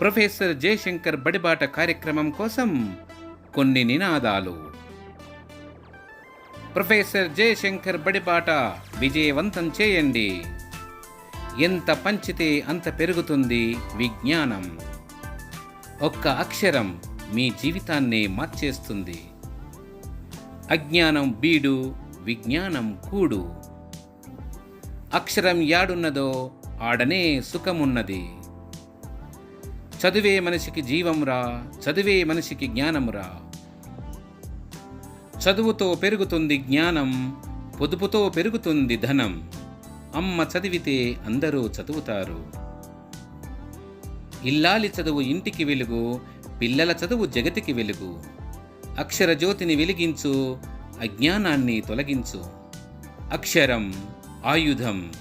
Professor Jayashankar బడిబాట కార్యక్రమం కోసం కొన్ని నినాదాలు. ప్రొఫెసర్ జయశంకర్ బడిబాట విజయవంతం చేయండి. ఎంత పంచితే అంత పెరుగుతుంది విజ్ఞానం. ఒక్క అక్షరం మీ జీవితాన్ని మార్చేస్తుంది. అజ్ఞానం బీడు విజ్ఞానం కూడు. అక్షరం యాడున్నదో ఆడనే సుఖమున్నది. చదువే మనిషికి జీవంరా చదువే మనిషికి జ్ఞానంరా చదువుతో పెరుగుతుంది జ్ఞానం పొదుపుతో పెరుగుతుంది ధనం. అమ్మ చదివితే అందరూ చదువుతారు. ఇల్లాలి చదువు ఇంటికి వెలుగు పిల్లల చదువు జగతికి వెలుగు. అక్షర జ్యోతిని వెలిగించు అజ్ఞానాన్ని తొలగించు. అక్షరం ఆయుధం.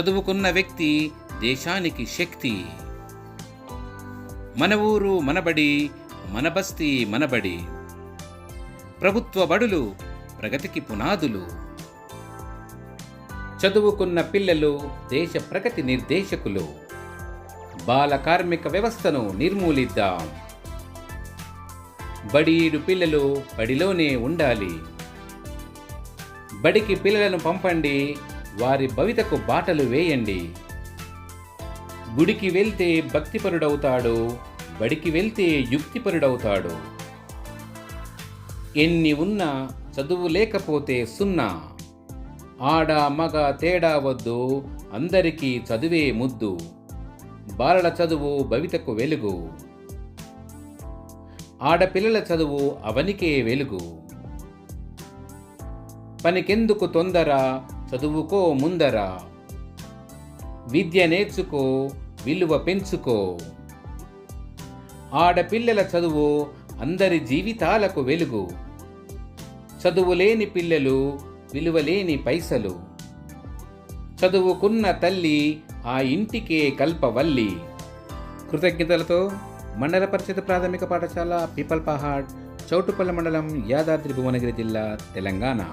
చదువుకున్న వ్యక్తి దేశానికి శక్తి. మన ఊరు మనబడి మన బస్తీ మనబడి. ప్రభుత్వ బడులు ప్రగతికి పునాదులు. చదువుకున్న పిల్లలు దేశ ప్రగతి నిర్దేశకులు. బాల కార్మిక వ్యవస్థను నిర్మూలిద్దాం. బడీడు పిల్లలు బడిలోనే ఉండాలి. బడికి పిల్లలను పంపండి వారి భవితకు బాటలు వేయండి. గుడికి వెళ్తే భక్తిపరుడవుతాడు బడికి వెళ్తే యుక్తిపరుడవుతాడు. ఎన్ని ఉన్నా చదువు లేకపోతే సున్నా. ఆడ మగ తేడా వద్దు అందరికీ చదువే ముద్దు. బాలల చదువు భవితకు వెలుగు. ఆడపిల్లల చదువు అవనికే వెలుగు. పనికెందుకు తొందర చదువుకో ముందర. విద్య నేర్చుకో విలువ పెంచుకో. ఆడపిల్లల చదువు అందరి జీవితాలకు వెలుగు. చదువులేని పిల్లలు విలువలేని పైసలు. చదువుకున్న తల్లి ఆ ఇంటికే కల్పవల్లి. కృతజ్ఞతలతో మండల పరిషత్ ప్రాథమిక పాఠశాల పీపల్ పహాడ్ చౌటుపల్లి మండలం యాదాద్రి భువనగిరి జిల్లా తెలంగాణ.